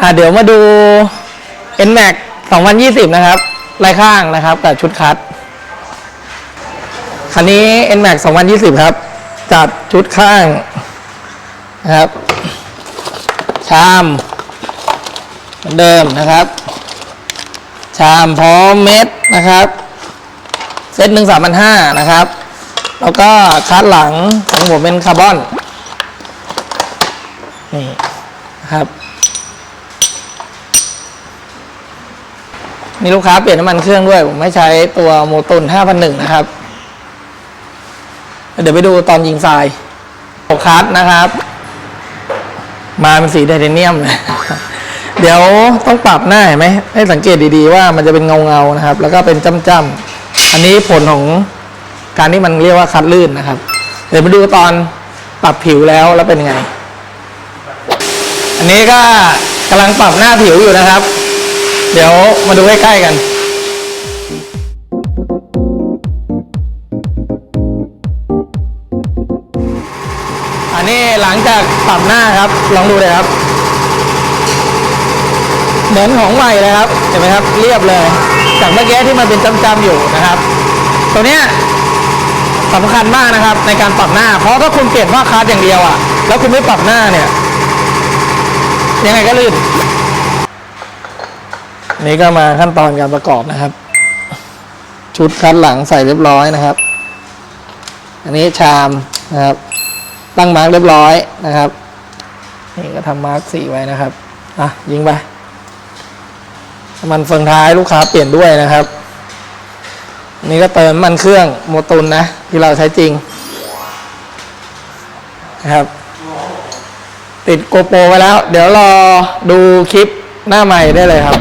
อ่าเดี๋ยวมาดู NMAX 2020 นะครับลายข้างนะครับกับชุดคัดคันนี้ NMAX 2020 ครับ จัดชุดข้างนะครับ ชามเหมือนเดิมนะครับ ชามพร้อมเม็ดนะครับ เซตหนึ่งสามพันห้านะครับ แล้วก็คัดหลังของผมเป็นคาร์บอนนี่นะครับ มีลูกค้าเปลี่ยนน้ำมันเครื่องด้วย ผมไม่ใช้ตัวโมตุน5,001 นะครับ เดี๋ยวไปดูตอนยิงทรายโอคัสนะครับ มาเป็นสีไทเทเนียม เดี๋ยวต้องปรับหน้าเห็นไหมให้สังเกตดีๆว่ามันจะเป็นเงาเงาๆนะครับ แล้วก็เป็นจ้ำๆอันนี้ผลของการที่มันเรียกว่าคัดลื่นนะครับ เดี๋ยวมาดูตอนปรับผิวแล้วแล้วเป็นไง อันนี้ก็กำลังปรับหน้าผิวอยู่นะครับ เดี๋ยวมาดูใกล้ๆกันอันนี้หลังจากปรับหน้าครับ ลองดูเลยครับ เหมือนของใหม่เลยครับ เห็นไหมครับ เรียบเลย จากเมื่อกี้ที่มันเป็นจำๆอยู่นะครับ ตัวเนี้ยสำคัญมากนะครับ ในการปรับหน้า เพราะถ้าคุณเปลี่ยนผ้าคาดอย่างเดียวอะแล้วคุณไม่ปรับหน้าเนี่ย ยังไงก็ลื่น นี่ก็มาขั้นตอนการประกอบนะครับ ชุดคัดหลังใส่เรียบร้อยนะครับ อันนี้ชามนะครับ ตั้งมาร์กเรียบร้อยนะครับ นี่ก็ทำมาร์กสีไว้นะครับอะยิงไปมันเฟืองท้ายลูกค้าเปลี่ยนด้วยนะครับ นี่ก็เติมมันเครื่องโมตุนนะ ที่เราใช้จริงนะครับ ติดโกโปรไว้แล้ว เดี๋ยวรอดูคลิปหน้าใหม่ได้เลยครับ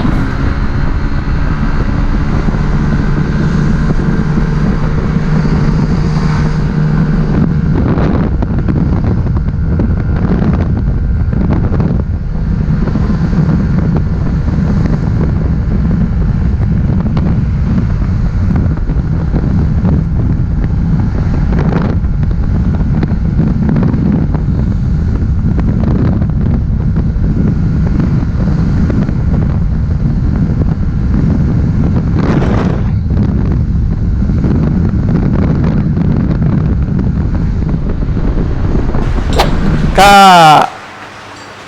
ก็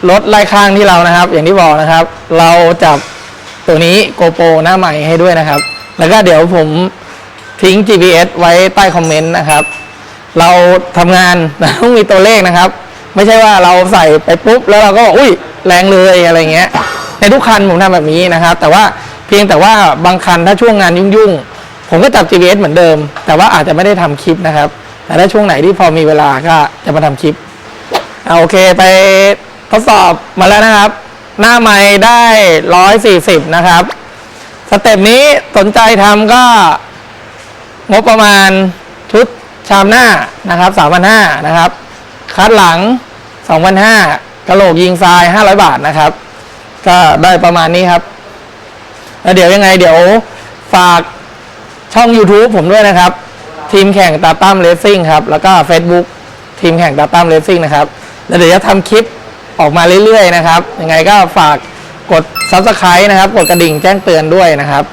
รถไล่ข้างที่เรานะครับ อย่างที่บอกนะครับ เราจับตัวนี้โกโปรหน้าใหม่ให้ด้วยนะครับ แล้วก็เดี๋ยวผมทิ้ง GPS ไว้ใต้คอมเมนต์นะครับ เราทำงานต้องมีตัวเลขนะครับ ไม่ใช่ว่าเราใส่ไปปุ๊บ แล้วเราก็บอกอุ้ยแรงเลยอะไรเงี้ย ในทุกคันผมทำแบบนี้นะครับ แต่ว่าเพียงแต่ว่าบางคันถ้าช่วงงานยุ่งๆ ผมก็จับ GPS เหมือนเดิม แต่ว่าอาจจะไม่ได้ทำคลิปนะครับ แต่ถ้าช่วงไหนที่พอมีเวลาก็จะมาทำคลิป อาโอเคไปทดสอบมาแล้วนะครับ หน้าไม้ได้ร้อยสี่สิบนะครับ สเต็ปนี้สนใจทำก็ งบประมาณชุดชามหน้านะครับสามพันห้านะครับ คัดหลังสองพันห้ากระโหลกยิงทรายห้าร้อยบาทนะครับ ก็ได้ประมาณนี้ครับแล้วเดี๋ยวยังไงเดี๋ยวฝากช่อง YouTube ผมด้วยนะครับ ทีมแข่งตาตั้มเลสซิ่งครับ แล้วก็ Facebook ทีมแข่งตาตั้มเลสซิ่งนะครับ แล้วเดี๋ยวจะทำคลิปออกมาเรื่อยๆนะครับ ยังไงก็ฝากกด Subscribe นะครับ กดกระดิ่งแจ้งเตือนด้วยนะครับ